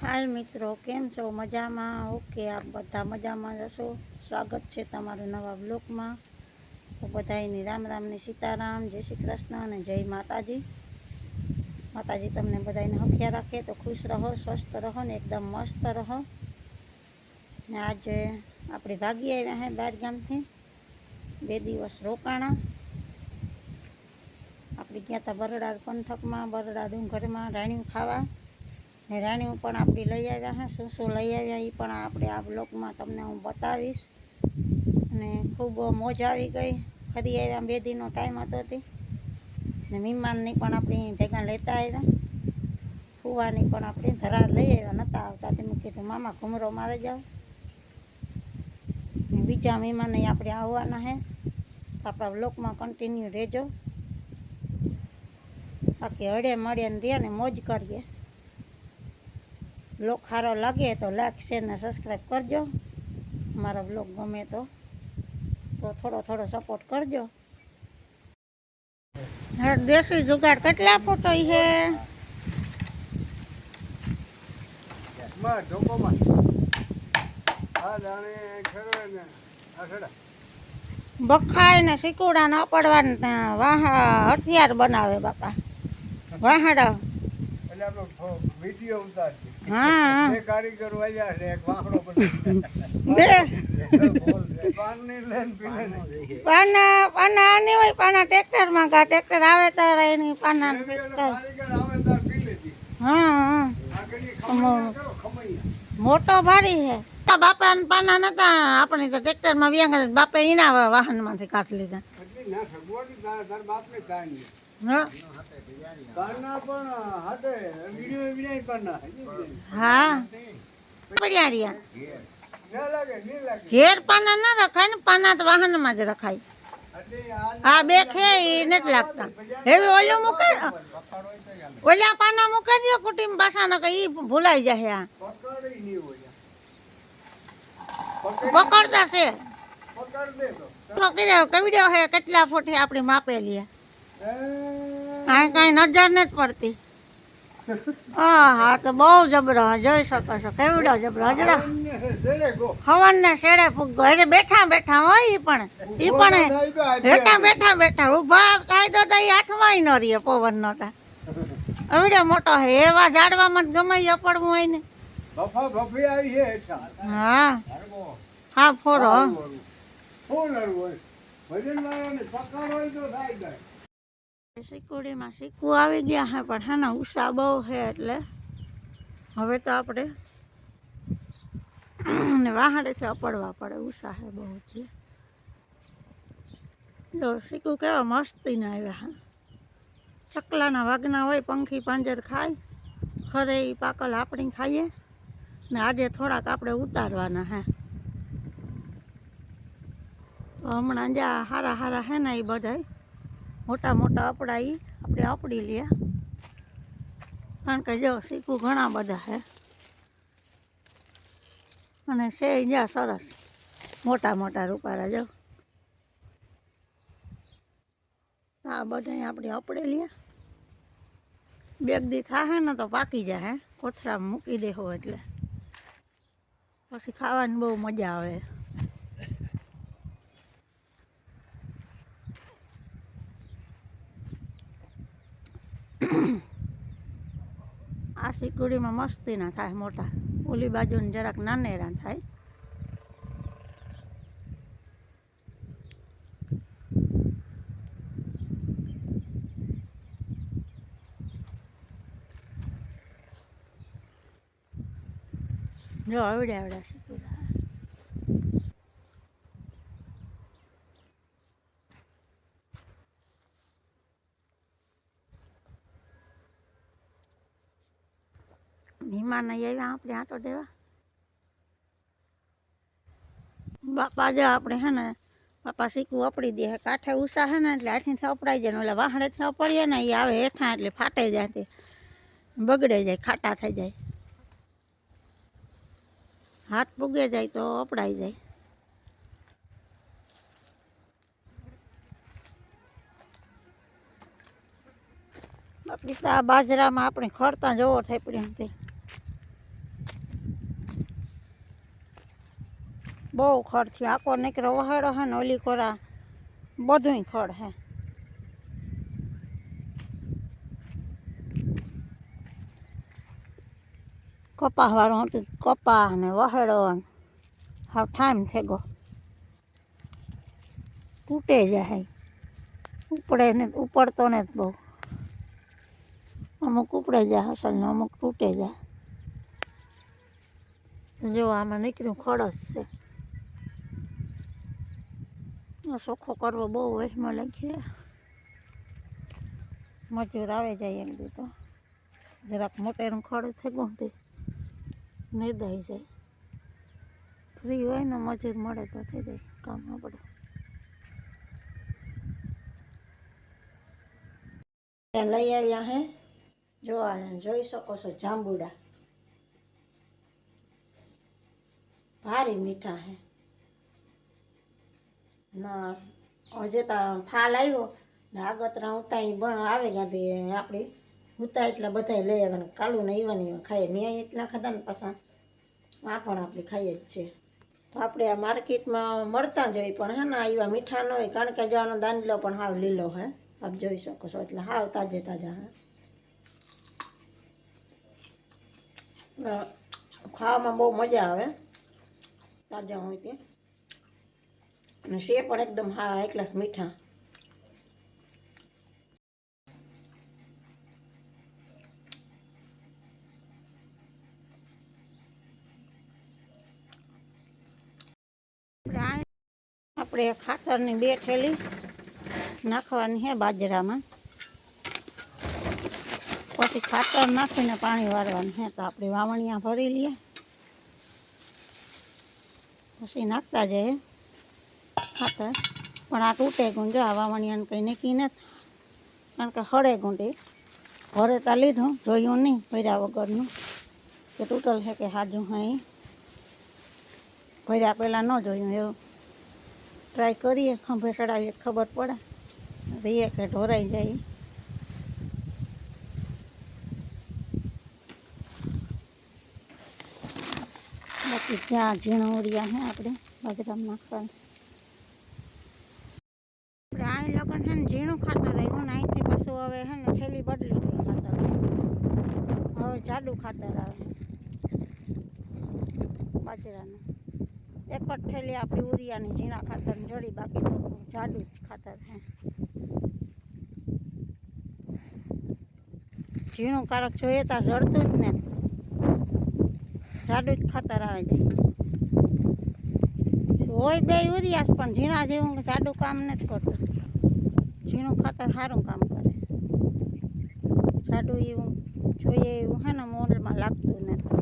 હાય મિત્રો, કેમ છો? મજામાં? ઓકે, આપ બધા મજામાં જશો સ્વાગત છે તમારું નવા બ્લોકમાં તો બધાયની રામ રામની સીતારામ, જય શ્રી કૃષ્ણ અને જય માતાજી. માતાજી તમને બધાને હખ્યા રાખે તો ખુશ રહો, સ્વસ્થ રહો ને એકદમ મસ્ત રહો. ને આજે આપણે ભાગી આવ્યા હે બાર ગામથી. બે દિવસ રોકાણા. આપણે ગયા હતા બરડા પંથકમાં, બરડા ડુંગરમાં, રાણીઓ ખાવા. ને રાણીઓ પણ આપણે લઈ આવ્યા હા શું શું લઈ આવ્યા એ પણ આપણે આ બ્લોગમાં તમને હું બતાવીશ. અને ખૂબ મોજ આવી ગઈ. ફરી આવ્યા બે દિનનો ટાઈમ હતો તે. ને મહેમાનની પણ આપણે ભેગા લેતા આવ્યા. ફુવાની પણ આપણે ધરાર લઈ આવ્યા નહોતા આવતા. તે કીધું, મામા, ઘૂમરો મારે જાઓ. ને બીજા મહેમાન આપણે આવવાના હે. આપણા બ્લોકમાં કન્ટિન્યુ રહેજો. બાકી હળે મળીએ ને રહે ને મોજ કરીએ. બ્લોગ સારો લાગે તો લાઈક શેર ને સબસ્ક્રાઈબ કરજો. મારો બ્લોગ ગમે તો. તો થોડો થોડો સપોર્ટ કરજો. હા દેશી જુગાડ કેટલા ફોટો છે બખાય ને સિકુડા ન પડવા વાહ હથિયાર બનાવે બાપા. વાહડા. એટલે આપણે વીડિયો ઉતારશે હા. હા. બે કારીગર વાયા છે એક વાંકડો. બે. પાનની લેન પીલે પાના પાના આની હોય પાના ટ્રેક્ટરમાં કા ટ્રેક્ટર આવે ત્યારે એની પાના કારીગર આવે તાર પી લેતી હા હા. આગળની ખમૈયા કરો ખમૈયા મોટો ભારી છે. બાપા પાના નતા આપણે તો ટ્રેક્ટરમાં વ્યાંગ બાપે એના વાહનમાંથી કાઢ લીધા. ના સગવડ તાર તાર હા. હા. પડ્યા રહ્યા. ના ઘેર પાના ના રખાય ને પાના તો વાહનમાં જ રખાય. હા બે ખે એ નથી લાગતા. હવે ઓલું મૂકે ઓલા પાના મૂકી દો કુટુંબ પાસાના કે ઈ ભૂલાઈ જાય આ. પકડતા છે. પકડ કવિડ્યો હે કેટલા ફૂટી આપણી માપેલી હે. એ આ કાંઈ નજર નથી પડતી. હા હા તો બહુ જબરો જોઈ શકો છો. કેવડો જબરો. જરા હવન ને શેડે ફૂગો. એટલે બેઠા બેઠા હોય ઈ પણ. ઈ પણ બેઠા બેઠા બેઠા ઊભા કાયદો તો ઈ હાથમાં ન રહીએ પવન નતા એવડો મોટો હે. એવા ઝાડવામાં ગમે ઈ અપડવું હોય ને. હા હા. ફોરો. ફોન હોય વજન વાળાને પકડ હોય તો થાય જાય સિકુડીમાં સિક્કુ આવી ગયા હે, પણ હે ને ઉષા બહુ છે એટલે હવે તો આપણે ને વાહડેથી અપડવા પડે, ઉષા હે બહુ છે જો સિક્કુ કેવા મસ્તીના આવ્યા હા. ચકલાના વાગના હોય, પંખી પાંજર ખાય, ખરે એ પાકલ આપણી ખાઈએ, ને આજે થોડાક આપણે ઉતારવાના હે. તો હમણાં જ્યાં હારા હારા હે ને એ બધાય. મોટા મોટા આપણા ઈ આપણે અપડી લઈએ કારણ કે જો શીખવું ઘણા બધા છે અને છે જા સરસ. મોટા મોટા રૂપારા જો. આ બધા આપણે અપડે લઈએ બેગ દી થાહે ને તો પાકી જાય કોથળામાં મૂકી દેહો એટલે. પછી ખાવાની બહુ મજા આવે. આ સિકુડીમાં મસ્તી ના થાય મોટા. ઓલી બાજુને જરાક નાનેરા થાય. જો આવડે આવડે સિકુડા. મહેમાન અહીં આવ્યા આપણે આટો દેવા બાપા જો આપણે હે ને બાપા શીખવું અપડી દે હે કાંઠે ઉષા હે ને એટલે હાથીથી અપડાઈ જાય ને ઓલા વાહણેથી અપડીએ ને એ આવે હેઠા એટલે ફાટે જાય તે, બગડે જાય, ખાટા થઈ જાય. હાથ પૂગે જાય તો અપડાઈ જાય. બાકી તો આ બાજરામાં આપણે ખડતા જવો થાય પડ્યા તે બહુ ખડ થયું આખો નીકળો વહાડો હે ને ઓલી કોરા બધુંય ખડ હે. કપાહ વાળું હતું કપાહ ને વહેડો હાવ ઠાઈમ થઈ ગયો. તૂટે જાય. ઉપડે ને ઉપડતો ને જ બહુ. અમુક ઉપડે જાય હસલ ને અમુક તૂટે જાય. જો આમાં નીકળ્યું ખડસ છે. ચોખ્ખો કરવો બહુ વહેમાં લખીએ મજૂર આવે જાય એક બી તો. જરાક મોટેરું ખડે થઈ ગયું તે નિર્દય જાય. ફ્રી હોય ને મજૂર મળે તો થઈ જાય કામ આપણે લઈ આવ્યા હે. જો જોઈ શકો છો જાંબુડા. ભારી મીઠા હે. હજે તો ફાલ આવ્યો ને આગતરા ઉતાઈ આવે ગાંધી આપણે ઉતા એટલા બધા લઈ આવ્યા કાલું ને ઈવા નહીં ખાઈએ. ન્યાય એટલા ખાધા ને પાછા. આ પણ આપણે ખાઈએ જ છે. તો આપણે આ માર્કેટમાં મળતા જ હોય પણ હે ને આવ્યા મીઠા ન હોય. કારણ કે જવાનો દાંડલો પણ હાવ લીલો હે. આપ જોઈ શકો છો. એટલે હાવ તાજે તાજા હે. ખાવામાં બહુ મજા આવે. તાજા હોય તે. અને શે પણ એકદમ હા એકલાસ મીઠા. આપણે ખાતરની બે થેલી નાખવાની છે બાજરામાં. પછી ખાતર નાખીને પાણી વાળવાનું છે તો આપણે વાવણિયા ભરી લઈએ. પછી નાખતા જઈએ. ખાતર. પણ આ તૂટે ગુંજો આવા આ કંઈ નક્કી નથી. કારણ કે હળે ગુંડી હળે તા લીધું, જોયું નહીં ભર્યા વગરનું. કે તૂટલ છે કે હાજું હા ભર્યા પહેલાં ન જોયું, એવું. ટ્રાય કરીએ, ખંભે ચડાવીએ, ખબર પડે. રહીએ કે ઢોરાઈ જાય. બાકી ત્યાં ઝીણું ઉરિયા હે આપણે બાજરામાં નાખવાનું આપણે અહીં લગન ઝીણું ખાતર આવ્યું ને અહીંથી પાછું હવે હે ને થેલી બદલી ગઈ ખાતર. હવે જાડું ખાતર આવે. બાજરાનું. એક જ થેલી આપણી ઉરિયાની, ઝીણા ખાતર જડી બાકી તો જાડું જ ખાતર હે. ઝીણું કારક જોઈએ તાર જડતું જ ને. જાડું જ ખાતર આવે છે. હોય બે યુરિયાસ પણ ઝીણા જેવું જાડું કામ નથી કરતું. ઝીણું ખાતર સારું કામ કરે. જાડું એવું જોઈએ એવું હે ને મોલમાં લાગતું નથી.